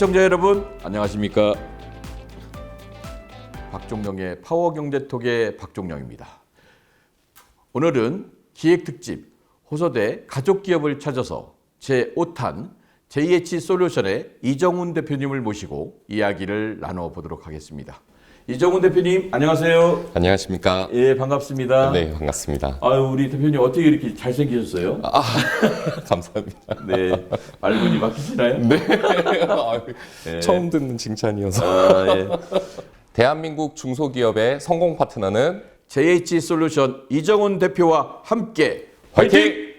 시청자 여러분 안녕하십니까? 박종영의 파워 경제톡의 박종영입니다. 오늘은 기획 특집 호소대 가족 기업을 찾아서 제 5탄 JH솔루션의 이정훈 대표님을 모시고 이야기를 나눠 보도록 하겠습니다. 이정훈 대표님 안녕하세요. 안녕하십니까? 예 반갑습니다. 네, 반갑습니다. 아유 우리 대표님 어떻게 이렇게 잘생기셨어요? 아, 감사합니다. 네 말문이 막히시나요? 네. 아유, 처음 듣는 칭찬이어서. 아, 예. 대한민국 중소기업의 성공 파트너는 JH 솔루션 이정훈 대표와 함께 화이팅!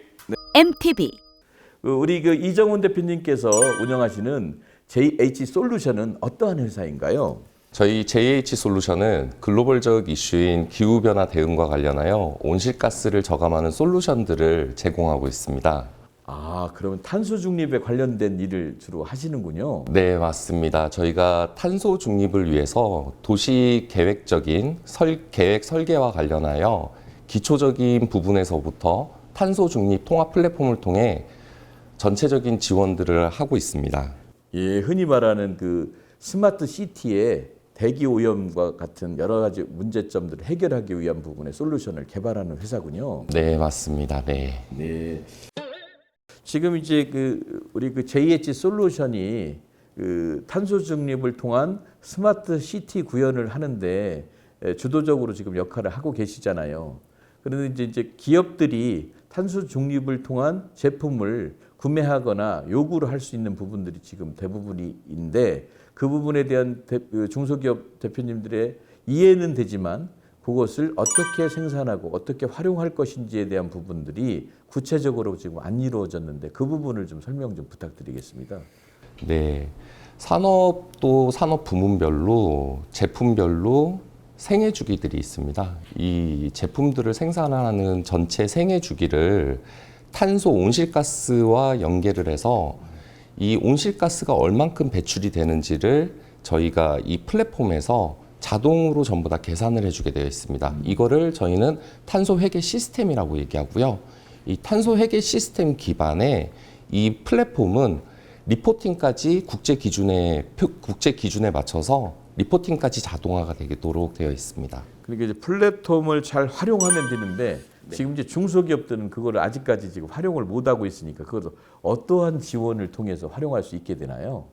MTV 그 우리 그 이정훈 대표님께서 운영하시는 JH 솔루션은 어떠한 회사인가요? 저희 JH 솔루션은 글로벌적 이슈인 기후변화 대응과 관련하여 온실가스를 저감하는 솔루션들을 제공하고 있습니다. 아, 그러면 탄소 중립에 관련된 일을 주로 하시는군요. 네, 맞습니다. 저희가 탄소 중립을 위해서 도시 계획적인 설, 계획 설계와 관련하여 기초적인 부분에서부터 탄소 중립 통합 플랫폼을 통해 전체적인 지원들을 하고 있습니다. 예, 흔히 말하는 그 스마트 시티의 대기 오염과 같은 여러 가지 문제점들을 해결하기 위한 부분의 솔루션을 개발하는 회사군요. 네, 맞습니다. 네. 네. 지금 이제 그 우리 그 JH 솔루션이 그 탄소 중립을 통한 스마트 시티 구현을 하는데 에, 주도적으로 지금 역할을 하고 계시잖아요. 그런데 이제 이제 기업들이 탄소 중립을 통한 제품을 구매하거나 요구를 할 수 있는 부분들이 지금 대부분인데 그 부분에 대한 대- 그 중소기업 대표님들의 이해는 되지만 그것을 어떻게 생산하고 어떻게 활용할 것인지에 대한 부분들이 구체적으로 지금 안 이루어졌는데 그 부분을 좀 설명 좀 부탁드리겠습니다. 네. 산업도 산업 부문별로 제품별로 생애 주기들이 있습니다. 이 제품들을 생산하는 전체 생애 주기를 탄소 온실가스와 연계를 해서 이 온실가스가 얼만큼 배출이 되는지를 저희가 이 플랫폼에서 자동으로 전부 다 계산을 해주게 되어 있습니다. 이거를 저희는 탄소 회계 시스템이라고 얘기하고요. 이 탄소 회계 시스템 기반의 이 플랫폼은 리포팅까지 국제 기준에 표- 국제 기준에 맞춰서 리포팅까지 자동화가 되도록 되어 있습니다. 그러니까 이제 플랫폼을 잘 활용하면 되는데 지금 이제 중소기업들은 그거를 아직까지 지금 활용을 못 하고 있으니까 그것도 어떠한 지원을 통해서 활용할 수 있게 되나요?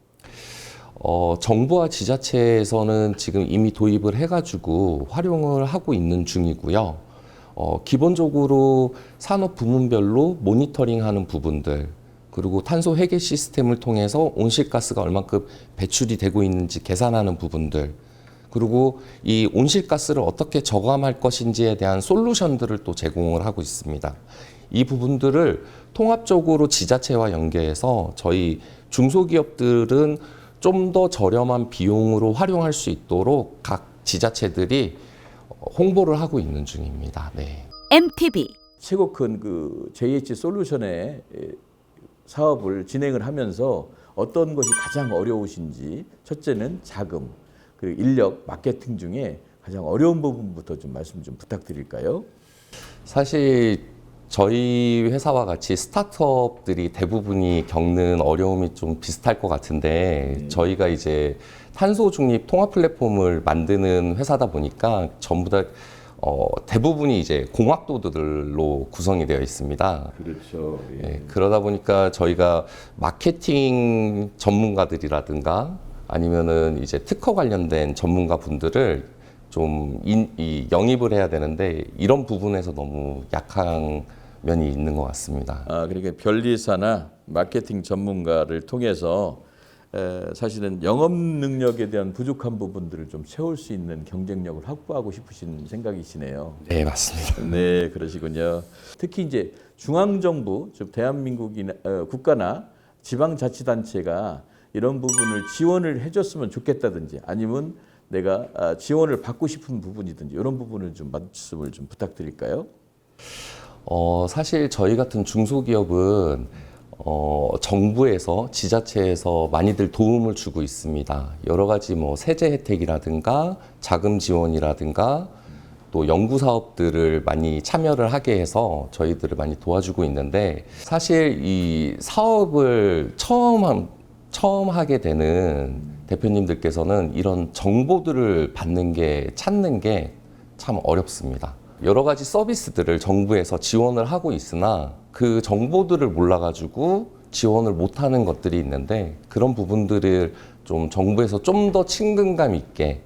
어, 정부와 지자체에서는 지금 이미 도입을 해가지고 활용을 하고 있는 중이고요. 어, 기본적으로 산업 부문별로 모니터링하는 부분들 그리고 탄소 회계 시스템을 통해서 온실가스가 얼만큼 배출이 되고 있는지 계산하는 부분들 그리고 이 온실가스를 어떻게 저감할 것인지에 대한 솔루션들을 또 제공을 하고 있습니다. 이 부분들을 통합적으로 지자체와 연계해서 저희 중소기업들은 좀 더 저렴한 비용으로 활용할 수 있도록 각 지자체들이 홍보를 하고 있는 중입니다. 네. MTV 최고 큰 그 JH 솔루션의 에, 사업을 진행을 하면서 어떤 것이 가장 어려우신지 첫째는 자금, 그리고 인력, 마케팅 중에 가장 어려운 부분부터 좀 말씀 좀 부탁드릴까요? 사실 저희 회사와 같이 스타트업들이 대부분이 겪는 어려움이 좀 비슷할 것 같은데 저희가 이제 탄소 중립 통합 플랫폼을 만드는 회사다 보니까 전부 다 어, 대부분이 이제 공학도들로 구성이 되어 있습니다. 그렇죠. 예, 그러다 보니까 저희가 마케팅 전문가들이라든가 아니면은 이제 특허 관련된 전문가 분들을 좀 인, 이 영입을 해야 되는데 이런 부분에서 너무 약한 면이 있는 것 같습니다. 아, 그러니까 변리사나 마케팅 전문가를 통해서 에, 사실은 영업 능력에 대한 부족한 부분들을 좀 채울 수 있는 경쟁력을 확보하고 싶으신 생각이시네요. 네, 맞습니다. 네, 그러시군요. 특히 이제 중앙 정부, 즉 대한민국이나 어, 국가나 지방 자치단체가 이런 부분을 지원을 해줬으면 좋겠다든지 아니면 내가 아, 지원을 받고 싶은 부분이든지 이런 부분을 좀 말씀을 좀 부탁드릴까요? 어, 사실 저희 같은 중소기업은 어, 정부에서 지자체에서 많이들 도움을 주고 있습니다. 여러 가지 뭐 세제 혜택이라든가 자금 지원이라든가 또 연구 사업들을 많이 참여를 하게 해서 저희들을 많이 도와주고 있는데 사실 이 사업을 처음 한 처음 하게 되는 대표님들께서는 이런 정보들을 받는 게 찾는 게 참 어렵습니다. 여러 가지 서비스들을 정부에서 지원을 하고 있으나 그 정보들을 몰라가지고 지원을 못하는 것들이 있는데 그런 부분들을 좀 정부에서 좀 더 친근감 있게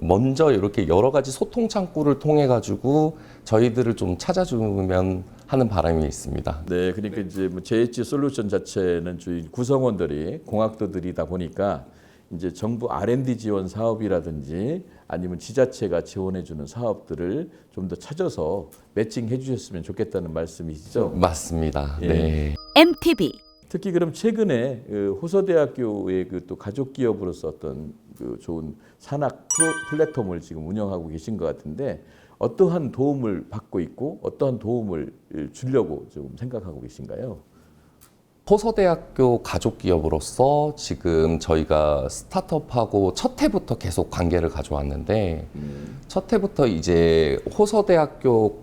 먼저 이렇게 여러 가지 소통 창구를 통해 가지고 저희들을 좀 찾아주면 하는 바람이 있습니다. 네, 그러니까 이제 뭐 JH 솔루션 자체는 주인 구성원들이 공학도들이다 보니까 이제 정부 R&D 지원 사업이라든지 아니면 지자체가 지원해주는 사업들을 좀 더 찾아서 매칭해 주셨으면 좋겠다는 말씀이시죠? 맞습니다. 예. 네. MTV 특히 그럼 최근에 그 호서대학교의 그 또 가족 기업으로서 어떤 그 좋은 산학 플랫폼을 지금 운영하고 계신 것 같은데 어떠한 도움을 받고 있고 어떠한 도움을 주려고 좀 생각하고 계신가요? 호서대학교 가족 기업으로서 지금 저희가 스타트업하고 첫 해부터 계속 관계를 가져왔는데 첫 해부터 이제 호서대학교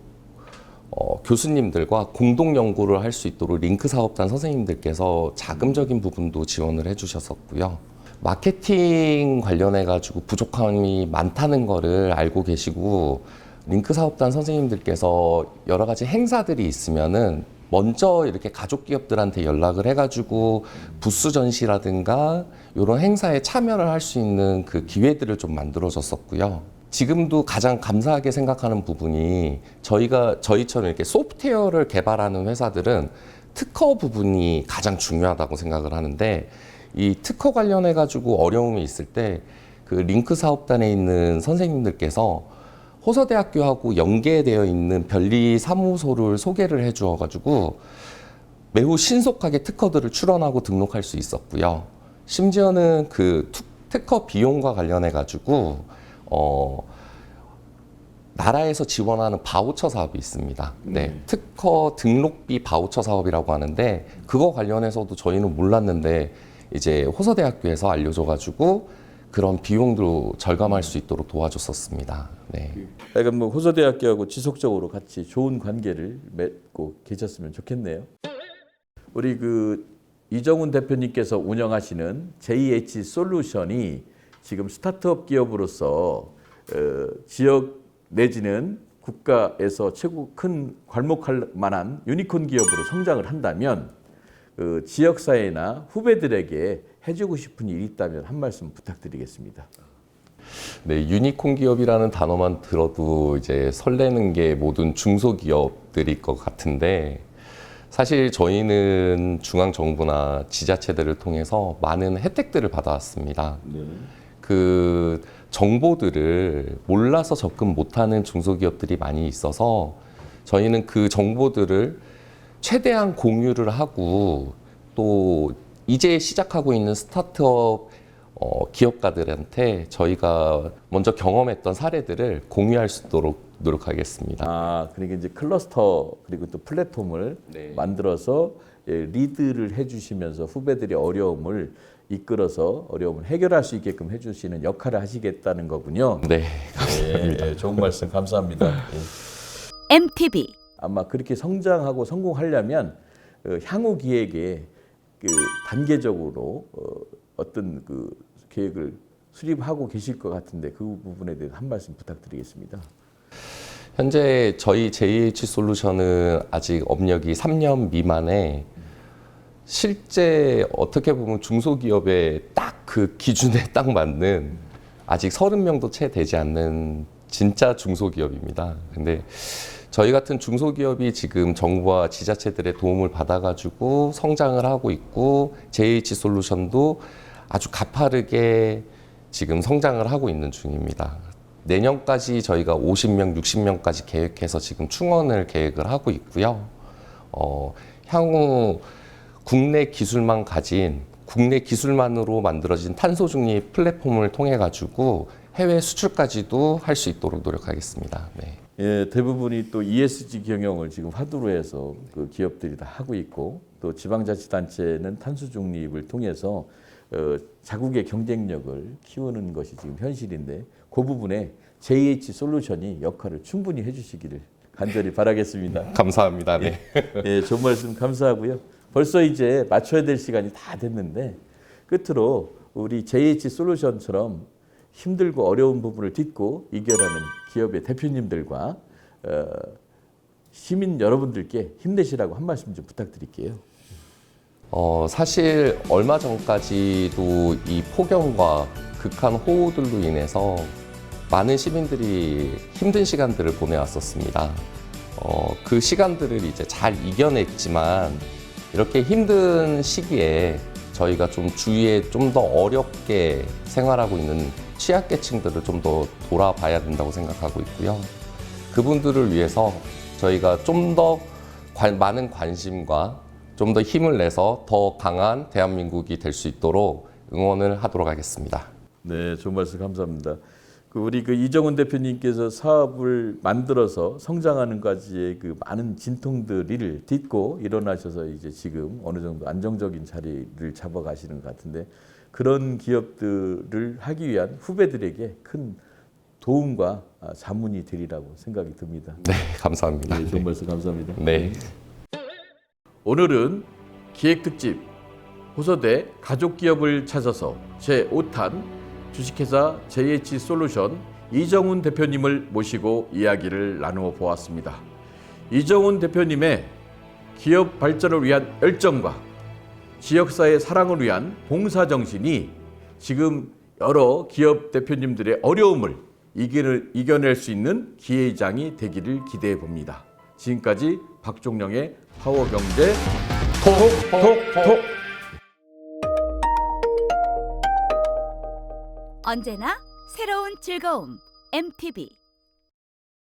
어, 교수님들과 공동 연구를 할 수 있도록 링크 사업단 선생님들께서 자금적인 부분도 지원을 해주셨었고요. 마케팅 관련해 가지고 부족함이 많다는 거를 알고 계시고 링크 사업단 선생님들께서 여러 가지 행사들이 있으면은 먼저 이렇게 가족 기업들한테 연락을 해가지고 부스 전시라든가 이런 행사에 참여를 할 수 있는 그 기회들을 좀 만들어줬었고요. 지금도 가장 감사하게 생각하는 부분이 저희가 저희처럼 이렇게 소프트웨어를 개발하는 회사들은 특허 부분이 가장 중요하다고 생각을 하는데 이 특허 관련해 가지고 어려움이 있을 때 그 링크 사업단에 있는 선생님들께서 호서대학교하고 연계되어 있는 변리 사무소를 소개를 해 주어 가지고 매우 신속하게 특허들을 출원하고 등록할 수 있었고요. 심지어는 그 투- 특허 비용과 관련해 가지고 어 나라에서 지원하는 바우처 사업이 있습니다. 네. 특허 등록비 바우처 사업이라고 하는데 그거 관련해서도 저희는 몰랐는데 이제 호서대학교에서 알려줘 가지고 그런 비용도 절감할 수 있도록 도와줬었습니다. 네. 약간 뭐 호서대학교하고 지속적으로 같이 좋은 관계를 맺고 계셨으면 좋겠네요. 우리 그 이정훈 대표님께서 운영하시는 JH 솔루션이 지금 스타트업 기업으로서 어, 지역 내지는 국가에서 최고 큰 괄목할 만한 유니콘 기업으로 성장을 한다면 그 지역 사회나 후배들에게 해주고 싶은 일이 있다면 한 말씀 부탁드리겠습니다. 네, 유니콘 기업이라는 단어만 들어도 이제 설레는 게 모든 중소기업들일 것 같은데 사실 저희는 중앙정부나 지자체들을 통해서 많은 혜택들을 받아왔습니다. 그 정보들을 몰라서 접근 못하는 중소기업들이 많이 있어서 저희는 그 정보들을 최대한 공유를 하고 또 이제 시작하고 있는 스타트업 어, 기업가들한테 저희가 먼저 경험했던 사례들을 공유할 수 있도록 노력하겠습니다. 아, 그러니까 이제 클러스터 그리고 또 플랫폼을 네. 만들어서 예, 리드를 해주시면서 후배들의 어려움을 이끌어서 어려움을 해결할 수 있게끔 해주시는 역할을 하시겠다는 거군요. 네, 예, 예, 좋은 말씀 감사합니다. 예. MTV 아마 그렇게 성장하고 성공하려면 어, 향후 기획에 그 단계적으로 어, 어떤 그 계획을 수립하고 계실 것 같은데 그 부분에 대해서 한 말씀 부탁드리겠습니다. 현재 저희 JH 솔루션은 아직 업력이 3년 미만에 실제 어떻게 보면 중소기업의 딱 그 기준에 딱 맞는 아직 30명도 채 되지 않는 진짜 중소기업입니다. 근데 저희 같은 중소기업이 지금 정부와 지자체들의 도움을 받아가지고 성장을 하고 있고 JH 솔루션도 아주 가파르게 지금 성장을 하고 있는 중입니다. 내년까지 저희가 50명, 60명까지 계획해서 지금 충원을 계획을 하고 있고요. 어, 향후 국내 기술만 가진 국내 기술만으로 만들어진 탄소 중립 플랫폼을 통해 가지고 해외 수출까지도 할 수 있도록 노력하겠습니다. 네. 예, 대부분이 또 ESG 경영을 지금 화두로 해서 그 기업들이 다 하고 있고 또 지방자치단체는 탄소 중립을 통해서 어, 자국의 경쟁력을 키우는 것이 지금 현실인데 그 부분에 JH 솔루션이 역할을 충분히 해주시기를 간절히 바라겠습니다. 감사합니다. 네. 예, 좋은 말씀 감사하고요. 벌써 이제 맞춰야 될 시간이 다 됐는데 끝으로 우리 JH 솔루션처럼 힘들고 어려운 부분을 딛고 이겨라는 기업의 대표님들과 어, 시민 여러분들께 힘내시라고 한 말씀 좀 부탁드릴게요. 어, 사실 얼마 전까지도 이 폭염과 극한 호우들로 인해서 많은 시민들이 힘든 시간들을 보내왔었습니다. 어, 그 시간들을 이제 잘 이겨냈지만 이렇게 힘든 시기에 저희가 좀 주위에 좀 더 어렵게 생활하고 있는 취약계층들을 좀 더 돌아봐야 된다고 생각하고 있고요. 그분들을 위해서 저희가 좀 더 많은 관심과 좀 더 힘을 내서 더 강한 대한민국이 될 수 있도록 응원을 하도록 하겠습니다. 네, 좋은 말씀 감사합니다. 그 우리 그 이정훈 대표님께서 사업을 만들어서 성장하는까지의 그 많은 진통들을 딛고 일어나셔서 이제 지금 어느 정도 안정적인 자리를 잡아가시는 것 같은데 그런 기업들을 하기 위한 후배들에게 큰 도움과 아, 자문이 되리라고 생각이 듭니다. 네, 감사합니다. 네, 좋은 말씀 감사합니다. 네. 오늘은 기획 특집 호서대 가족 기업을 찾아서 제 5탄 주식회사 JH 솔루션 이정훈 대표님을 모시고 이야기를 나누어 보았습니다. 이정훈 대표님의 기업 발전을 위한 열정과 지역사회 사랑을 위한 봉사 정신이 지금 여러 기업 대표님들의 어려움을 이겨낼, 이겨낼 수 있는 기회장이 되기를 기대해 봅니다. 지금까지 박종령의 파워 경제 톡톡톡 언제나 새로운 즐거움 MTV